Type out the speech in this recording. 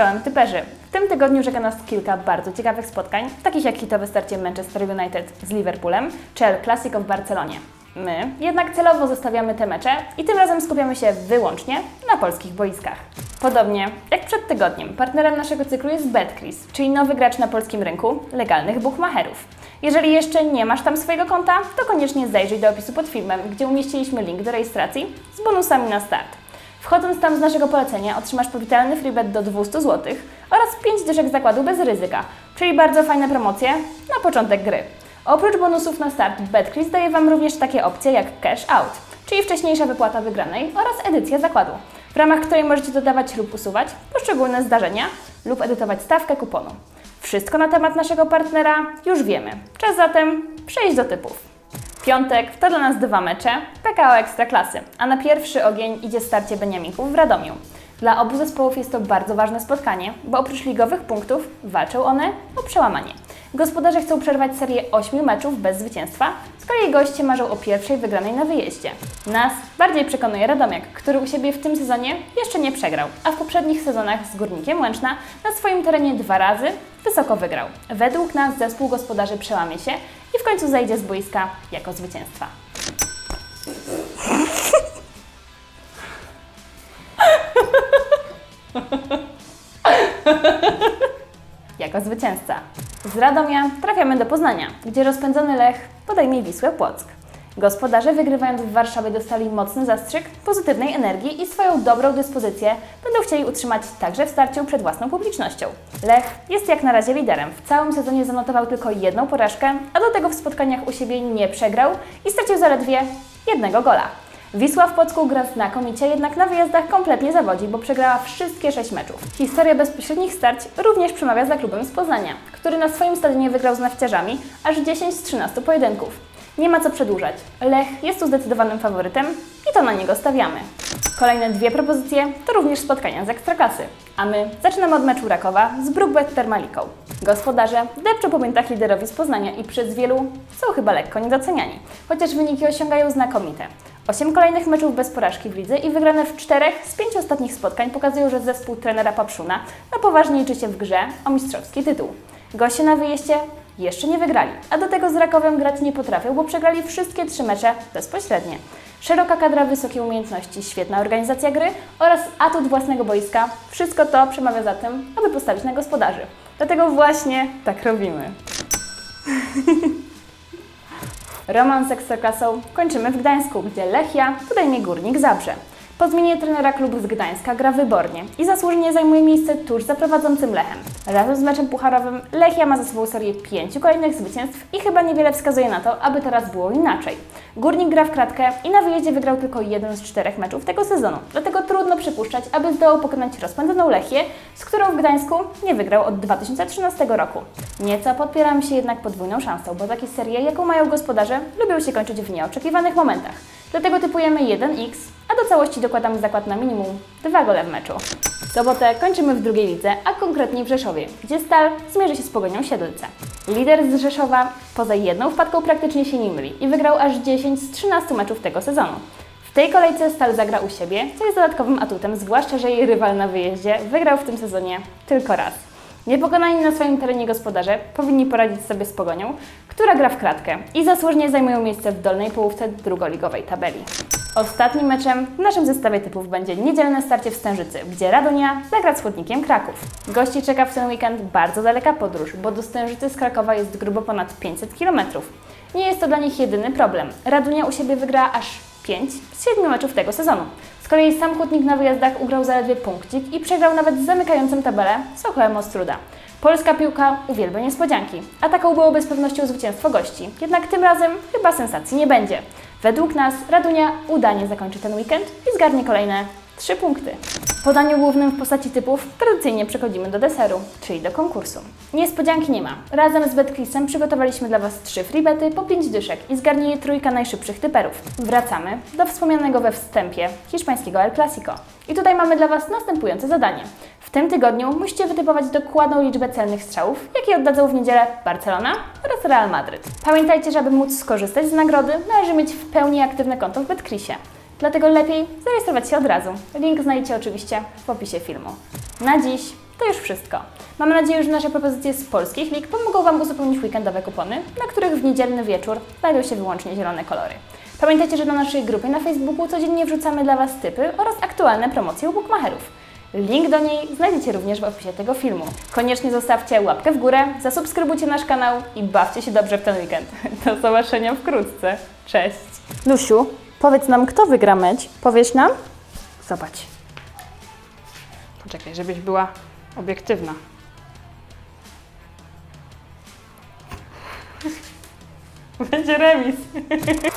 Czołem typerzy. W tym tygodniu czeka nas kilka bardzo ciekawych spotkań, takich jak hitowe starcie Manchester United z Liverpoolem czy El Clasico w Barcelonie. My jednak celowo zostawiamy te mecze i tym razem skupiamy się wyłącznie na polskich boiskach. Podobnie jak przed tygodniem, partnerem naszego cyklu jest BetCris, czyli nowy gracz na polskim rynku legalnych buchmacherów. Jeżeli jeszcze nie masz tam swojego konta, to koniecznie zajrzyj do opisu pod filmem, gdzie umieściliśmy link do rejestracji z bonusami na start. Wchodząc tam z naszego polecenia otrzymasz powitalny freebet do 200 zł oraz 5 dyszek zakładu bez ryzyka, czyli bardzo fajne promocje na początek gry. Oprócz bonusów na start, BetCris daje Wam również takie opcje jak Cash Out, czyli wcześniejsza wypłata wygranej oraz edycja zakładu, w ramach której możecie dodawać lub usuwać poszczególne zdarzenia lub edytować stawkę kuponu. Wszystko na temat naszego partnera już wiemy. Czas zatem przejść do typów. Piątek to dla nas dwa mecze PKO Ekstraklasy, a na pierwszy ogień idzie starcie Beniaminków w Radomiu. Dla obu zespołów jest to bardzo ważne spotkanie, bo oprócz ligowych punktów walczą one o przełamanie. Gospodarze chcą przerwać serię 8 meczów bez zwycięstwa, z kolei goście marzą o pierwszej wygranej na wyjeździe. Nas bardziej przekonuje Radomiak, który u siebie w tym sezonie jeszcze nie przegrał, a w poprzednich sezonach z Górnikiem Łęczna na swoim terenie dwa razy wysoko wygrał. Według nas zespół gospodarzy przełamie się i w końcu zejdzie z boiska jako zwycięstwa. jako zwycięzca. Z Radomia trafiamy do Poznania, gdzie rozpędzony Lech podejmie Wisłę Płock. Gospodarze wygrywając w Warszawie dostali mocny zastrzyk pozytywnej energii i swoją dobrą dyspozycję będą chcieli utrzymać także w starciu przed własną publicznością. Lech jest jak na razie liderem. W całym sezonie zanotował tylko jedną porażkę, a do tego w spotkaniach u siebie nie przegrał i stracił zaledwie jednego gola. Wisła w Płocku gra znakomicie, jednak na wyjazdach kompletnie zawodzi, bo przegrała wszystkie sześć meczów. Historia bezpośrednich starć również przemawia za klubem z Poznania, który na swoim stadionie wygrał z nafciarzami aż 10 z 13 pojedynków. Nie ma co przedłużać. Lech jest tu zdecydowanym faworytem i to na niego stawiamy. Kolejne dwie propozycje to również spotkania z Ekstraklasy. A my zaczynamy od meczu Rakowa z Brookbet Termaliką. Gospodarze depczą po piętach liderowi z Poznania i przez wielu są chyba lekko niedoceniani, chociaż wyniki osiągają znakomite. Osiem kolejnych meczów bez porażki w lidze i wygrane w czterech z pięciu ostatnich spotkań pokazują, że zespół trenera Papszuna na poważnie liczy się w grze o mistrzowski tytuł. Goście na wyjeździe jeszcze nie wygrali, a do tego z Rakowem grać nie potrafią, bo przegrali wszystkie trzy mecze bezpośrednie. Szeroka kadra, wysokie umiejętności, świetna organizacja gry oraz atut własnego boiska. Wszystko to przemawia za tym, aby postawić na gospodarzy. Dlatego właśnie tak robimy. Romans z Ekstraklasą kończymy w Gdańsku, gdzie Lechia podejmie Górnik Zabrze. Po zmianie trenera klubu z Gdańska gra wybornie i zasłużenie zajmuje miejsce tuż za prowadzącym Lechem. Razem z meczem pucharowym Lechia ma za sobą serię pięciu kolejnych zwycięstw i chyba niewiele wskazuje na to, aby teraz było inaczej. Górnik gra w kratkę i na wyjeździe wygrał tylko jeden z czterech meczów tego sezonu, dlatego trudno przypuszczać, aby zdołał pokonać rozpędzoną Lechię, z którą w Gdańsku nie wygrał od 2013 roku. Nieco podpieram się jednak podwójną szansą, bo takie serie, jaką mają gospodarze, lubią się kończyć w nieoczekiwanych momentach. Dlatego typujemy 1x, a do całości dokładamy zakład na minimum 2 gole w meczu. W sobotę kończymy w drugiej lidze, a konkretniej w Rzeszowie, gdzie Stal zmierzy się z Pogonią Siedlce. Lider z Rzeszowa poza jedną wpadką praktycznie się nie myli i wygrał aż 10 z 13 meczów tego sezonu. W tej kolejce Stal zagra u siebie, co jest dodatkowym atutem, zwłaszcza, że jej rywal na wyjeździe wygrał w tym sezonie tylko raz. Niepokonani na swoim terenie gospodarze powinni poradzić sobie z Pogonią, która gra w kratkę i zasłużnie zajmują miejsce w dolnej połówce drugoligowej tabeli. Ostatnim meczem w naszym zestawie typów będzie niedzielne starcie w Stężycy, gdzie Radonia zagra z Chłodnikiem Kraków. Gości czeka w ten weekend bardzo daleka podróż, bo do Stężycy z Krakowa jest grubo ponad 500 km. Nie jest to dla nich jedyny problem. Radunia u siebie wygra aż 5 z 7 meczów tego sezonu. Z kolei sam Chłodnik na wyjazdach ugrał zaledwie punkcik i przegrał nawet z zamykającym tabelę Sokołem Ostruda. Polska piłka uwielbia niespodzianki, a taką byłoby z pewnością zwycięstwo gości. Jednak tym razem chyba sensacji nie będzie. Według nas Radunia udanie zakończy ten weekend i zgarnie kolejne 3 punkty. W podaniu głównym w postaci typów tradycyjnie przechodzimy do deseru, czyli do konkursu. Niespodzianki nie ma. Razem z BetCrisem przygotowaliśmy dla Was 3 freebety po 5 dyszek i zgarnie je trójka najszybszych typerów. Wracamy do wspomnianego we wstępie hiszpańskiego El Clasico. I tutaj mamy dla Was następujące zadanie. W tym tygodniu musicie wytypować dokładną liczbę celnych strzałów, jakie oddadzą w niedzielę Barcelona Real Madryt. Pamiętajcie, że aby móc skorzystać z nagrody, należy mieć w pełni aktywne konto w BetCrisie. Dlatego lepiej zarejestrować się od razu. Link znajdziecie oczywiście w opisie filmu. Na dziś To już wszystko. Mam nadzieję, że nasze propozycje z polskich lig pomogą Wam uzupełnić weekendowe kupony, na których w niedzielny wieczór znajdą się wyłącznie zielone kolory. Pamiętajcie, że na naszej grupie na Facebooku codziennie wrzucamy dla Was typy oraz aktualne promocje u bookmacherów. Link do niej znajdziecie również w opisie tego filmu. Koniecznie zostawcie łapkę w górę, zasubskrybujcie nasz kanał i bawcie się dobrze w ten weekend. Do zobaczenia wkrótce. Cześć! Lusiu, powiedz nam, kto wygra mecz? Powiesz nam? Zobacz. Poczekaj, żebyś była obiektywna. Będzie remis.